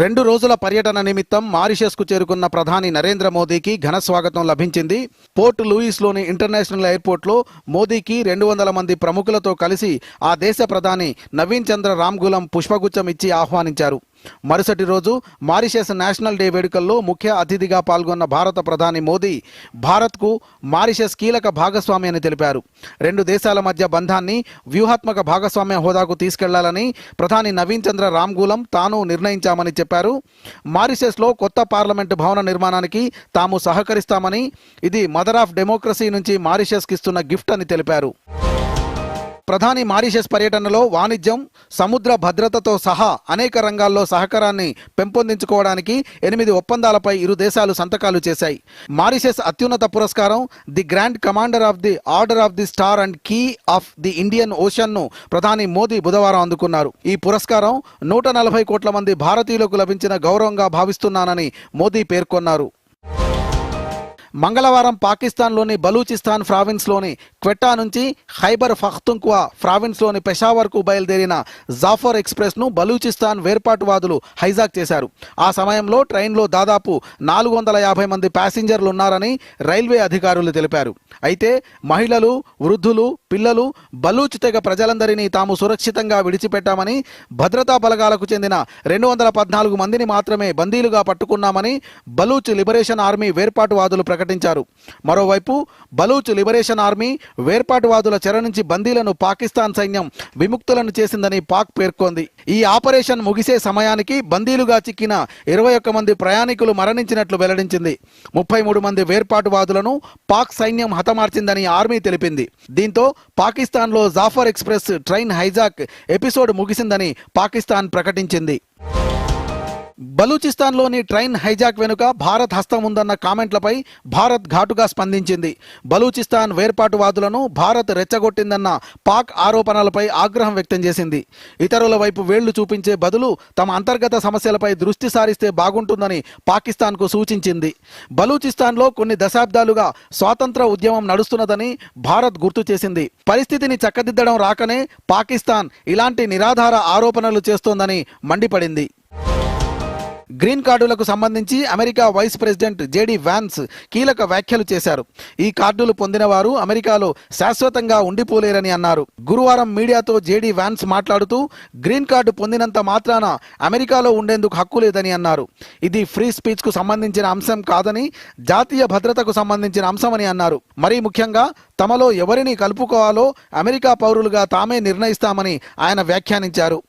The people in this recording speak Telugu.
రెండు రోజుల పర్యటన నిమిత్తం మారిషస్కు చేరుకున్న ప్రధాని నరేంద్ర మోదీకి ఘన స్వాగతం లభించింది. పోర్ట్ లూయిస్లోని ఇంటర్నేషనల్ ఎయిర్పోర్ట్లో మోదీకి రెండు వందల మంది ప్రముఖులతో కలిసి ఆ దేశ ప్రధాని నవీన్ చంద్ర రామ్గులం పుష్పగుచ్చం ఇచ్చి ఆహ్వానించారు. మరుసటి రోజు మారిషస్ నేషనల్ డే వేడుకల్లో ముఖ్య అతిథిగా పాల్గొన్న భారత ప్రధాని మోదీ భారత్కు మారిషస్ కీలక భాగస్వామి అని తెలిపారు. రెండు దేశాల మధ్య బంధాన్ని వ్యూహాత్మక భాగస్వామ్య హోదాకు తీసుకెళ్ళాలని ప్రధాని నవీన్ చంద్ర రామ్గూలం తాను నిర్ణయించామని చెప్పారు. మారిషస్లో కొత్త పార్లమెంటు భవన నిర్మాణానికి తాము సహకరిస్తామని ఇది మదర్ ఆఫ్ డెమోక్రసీ నుంచి మారిషస్కి ఇస్తున్న గిఫ్ట్ అని తెలిపారు. ప్రధాని మారిషస్ పర్యటనలో వాణిజ్యం సముద్ర భద్రతతో సహా అనేక రంగాల్లో సహకారాన్ని పెంపొందించుకోవడానికి ఎనిమిది ఒప్పందాలపై ఇరు దేశాలు సంతకాలు చేశాయి. మారిషస్ అత్యున్నత పురస్కారం the grand commander of the order of the star and key of the Indian ఓషన్ను ప్రధాని మోదీ బుధవారం అందుకున్నారు. ఈ పురస్కారం నూట నలభై కోట్ల మంది భారతీయులకు లభించిన గౌరవంగా భావిస్తున్నానని మోదీ పేర్కొన్నారు. మంగళవారం పాకిస్తాన్లోని బలూచిస్తాన్ ప్రావిన్స్లోని క్వెట్టా నుంచి ఖైబర్ ఫహ్తుంక్వా ప్రావిన్స్లోని పెషావర్కు బయలుదేరిన జాఫర్ ఎక్స్ప్రెస్ను బలూచిస్తాన్ వేర్పాటువాదులు హైజాక్ చేశారు. ఆ సమయంలో ట్రైన్లో దాదాపు నాలుగు వందల యాభై మంది ప్యాసింజర్లు ఉన్నారని రైల్వే అధికారులు తెలిపారు. అయితే మహిళలు వృద్ధులు పిల్లలు బలూచ్ తెగ ప్రజలందరినీ తాము సురక్షితంగా విడిచిపెట్టామని భద్రతా బలగాలకు చెందిన రెండు వందల పద్నాలుగు మందిని మాత్రమే బందీలుగా పట్టుకున్నామని బలూచ్ లిబరేషన్ ఆర్మీ వేర్పాటువాదులు ప్రకటించారు. మరోవైపు బలూచ్ లిబరేషన్ ఆర్మీ వేర్పాటువాదుల చెర నుంచి బందీలను పాకిస్తాన్ సైన్యం విముక్తులను చేసిందని పాక్ పేర్కొంది. ఈ ఆపరేషన్ ముగిసే సమయానికి బందీలుగా చిక్కిన ఇరవై ఒక్క మంది ప్రయాణికులు మరణించినట్లు వెల్లడించింది. ముప్పై మూడు మంది వేర్పాటువాదులను పాక్ సైన్యం హతమార్చిందని ఆర్మీ తెలిపింది. దీంతో పాకిస్తాన్లో Jaffar express train hijack episode ముగిసిందని Pakistan ప్రకటించింది. బలూచిస్తాన్లోని ట్రైన్ హైజాక్ వెనుక భారత్ హస్తం ఉందన్న కామెంట్లపై భారత్ ఘాటుగా స్పందించింది. బలూచిస్తాన్ వేర్పాటువాదులను భారత్ రెచ్చగొట్టిందన్న పాక్ ఆరోపణలపై ఆగ్రహం వ్యక్తం చేసింది. ఇతరుల వైపు వేళ్ళు చూపించే బదులు తమ అంతర్గత సమస్యలపై దృష్టి సారిస్తే బాగుంటుందని పాకిస్తాన్కు సూచించింది. బలూచిస్తాన్లో కొన్ని దశాబ్దాలుగా స్వాతంత్ర ఉద్యమం నడుస్తున్నదని భారత్ గుర్తు చేసింది. పరిస్థితిని చక్కదిద్దడం రాకనే పాకిస్తాన్ ఇలాంటి నిరాధార ఆరోపణలు చేస్తోందని మండిపడింది. గ్రీన్ కార్డులకు సంబంధించి America vice president JD Vance కీలక వ్యాఖ్యలు చేశారు. ఈ కార్డులు పొందిన వారు అమెరికాలో శాశ్వతంగా ఉండిపోలేరని అన్నారు. గురువారం మీడియాతో జేడీ వ్యాన్స్ మాట్లాడుతూ గ్రీన్ కార్డు పొందినంత మాత్రాన అమెరికాలో ఉండేందుకు హక్కు లేదని అన్నారు. ఇది ఫ్రీ స్పీచ్కు సంబంధించిన అంశం కాదని జాతీయ భద్రతకు సంబంధించిన అంశమని అన్నారు. మరీ ముఖ్యంగా తమలో ఎవరిని కలుపుకోవాలో అమెరికా పౌరులుగా తామే నిర్ణయిస్తామని ఆయన వ్యాఖ్యానించారు.